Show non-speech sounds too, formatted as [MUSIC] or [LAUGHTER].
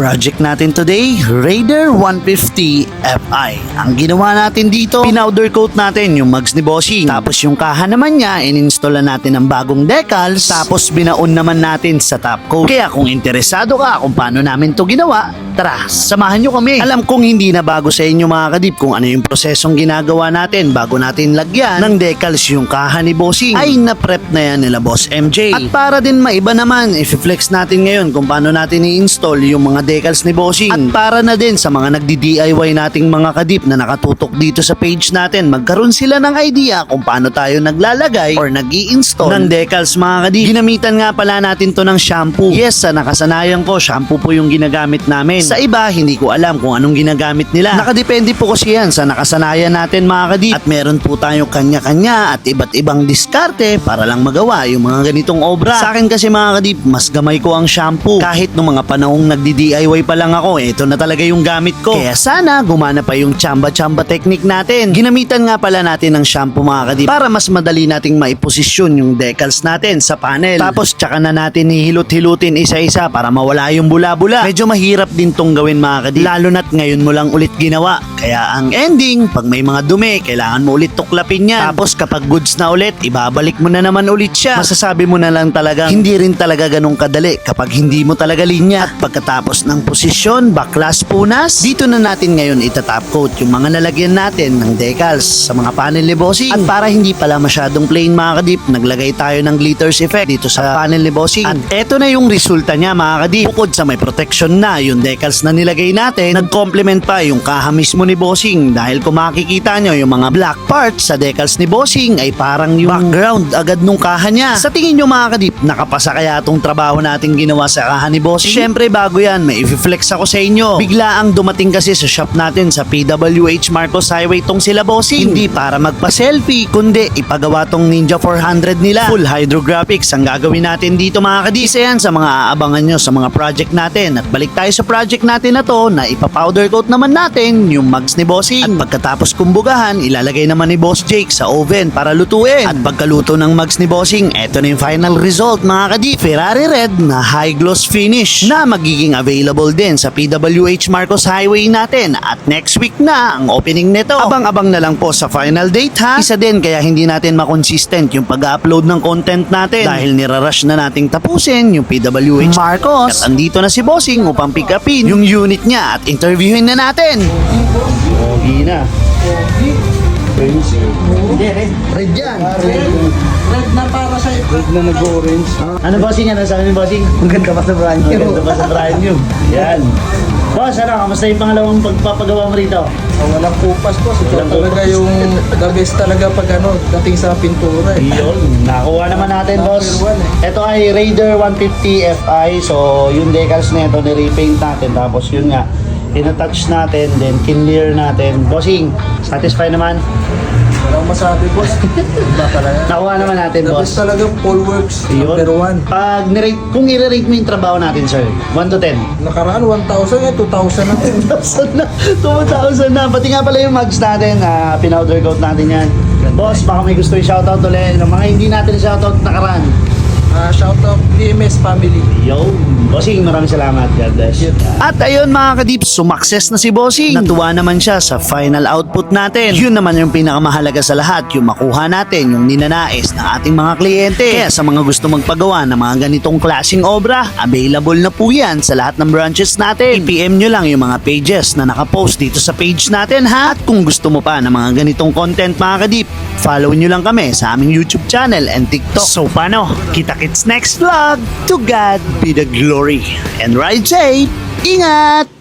Project natin today, Raider 150 Fi. Ang ginawa natin dito, pinowder coat natin yung mugs ni Bossing. Tapos yung kaha naman niya, ininstalla natin ng bagong decals. Tapos binaon naman natin sa top coat. Kaya kung interesado ka kung paano namin to ginawa, tara, samahan nyo kami. Alam kong hindi na bago sa inyo mga kadip kung ano yung prosesong ginagawa natin bago natin lagyan ng decals yung kaha ni Bossing. Ay na-prep na yan nila Boss MJ. At para din maiba naman, i-flex natin ngayon kung paano natin i-install yung mga decals ni Bossing. At para na din sa mga nagdi-DIY nating mga kadip na nakatutok dito sa page natin, magkaroon sila ng idea kung paano tayo naglalagay or nag install ng decals mga kadip. Ginamitan nga pala natin to ng shampoo. Yes, sa nakasanayan ko, shampoo po yung ginagamit namin. Sa iba, hindi ko alam kung anong ginagamit nila. Nakadepende po kasi yan sa nakasanayan natin mga kadip. At meron po tayong kanya-kanya at iba't ibang diskarte para lang magawa yung mga ganitong obra. Sa akin kasi mga kadip, mas gamay ko ang shampoo. Kahit nung mga panahong nagdi-DIY pa lang ako, ito na talaga yung gamit ko. Kaya sana gumana pa yung chamba-chamba technique natin. Ginamitan nga pala natin ng shampoo mga kadip para mas madali nating maiposisyon yung decals natin sa panel. Tapos tsaka na natin hihilot-hilutin isa-isa para mawala yung bula-bula. Medyo mahirap din tong gawin mga kadip. Lalo na't ngayon mo lang ulit ginawa. Kaya ang ending, pag may mga dumi, kailangan mo ulit tuklapin yan. Tapos kapag goods na ulit, ibabalik mo na naman ulit siya. Masasabi mo na lang talaga, hindi rin talaga ganun kadali kapag hindi mo talaga linya. At pagkatapos ng posisyon, baklas punas, dito na natin ngayon itatap coat yung mga nalagyan natin ng decals sa mga panel ni Bossing. At para hindi pala masyadong plain mga kadip, naglagay tayo ng glitters effect dito sa panel ni Bossing. At eto na yung resulta niya mga kadip. Bukod sa may protection na yung decals na nilagay natin, nag-complement pa yung kaha mismo ni Bossing dahil kung makikita nyo yung mga black parts sa decals ni Bossing ay parang yung background agad nung kaha niya. Sa tingin nyo mga kadip, nakapasa kaya tong trabaho nating ginawa sa kaha ni Bossing? Syempre bago yan, may i-flex ako sa inyo. Bigla ang dumating kasi sa shop natin sa PWH Marcos Highway tong sila Bossing. Hindi para magpa-selfie, kundi ipagawa tong Ninja 400 nila. Full hydrographics ang gagawin natin dito mga kadis. Isa yan sa mga aabangan nyo sa mga project natin. At balik tayo sa project natin na to na ipapowder coat naman natin yung mugs ni Bossing. At pagkatapos kumbugahan, ilalagay naman ni Boss Jake sa oven para lutuin. At pagkaluto ng mugs ni Bossing, eto na yung final result mga kadip. Ferrari Red na high gloss finish na magiging available din sa PWH Marcos Highway natin. At next week na ang opening nito. Abang-abang na lang po sa final date ha. Isa din kaya hindi natin makonsistent yung pag-upload ng content natin dahil nirarush na nating tapusin yung PWH Marcos. At andito na si Bossing upang pick upin yung unit niya at interviewin na natin. Pogi na. Hindi, red. Red yan. Red na para sa red na nag-orange. Ano bossing? Ano sabi ni bossing? [LAUGHS] Ang ganda pa sa brand Ang ganda ba sa brand new? Yan. Boss, ano? Kamusta yung pangalawang pagpapagawa mo rito? Oh, walang pupas po. Ito Walang talaga pupas. yung the best talaga pag ano, dating sa pintura eh. Yun, nakuha naman natin, boss. One, eh. Ito ay Raider 150 Fi. So, yung decals na ito, nirepaint natin. Tapos yun nga, tinatouch natin, then kinlear natin. Bossing, satisfied naman? Walang masabi boss. Iba talaga. Nakuha naman natin, The boss. best talaga full works. Yun. Number one. Pag nirate, kung i-rate mo yung trabaho natin, sir, 1 to 10. Nakaraan 1,000 eh, 2,000 na din. 2,000 na, 2,000 na. Pati nga pala yung mugs natin, ah, pinowder coat natin yan. Boss, baka may gusto yung shoutout ulit. Ng mga hindi natin shoutout nakaraan. Ah, shout out DMS family. Yo, Bossing, maraming salamat. God bless. At ayun mga kadips, sumakses na si Bossing. Natuwa naman siya sa final output natin. Yun naman yung pinakamahalaga sa lahat, yung makuha natin yung ninanais ng ating mga kliyente. Kaya sa mga gusto magpagawa ng mga ganitong klaseng obra, available na po yan sa lahat ng branches natin. I-PM nyo lang yung mga pages na nakapost dito sa page natin ha. At kung gusto mo pa ng mga ganitong content mga kadip, follow nyo lang kami sa aming YouTube channel and TikTok. So paano? Kita-kits next vlog. To God be the glory. And ride safe. Ingat!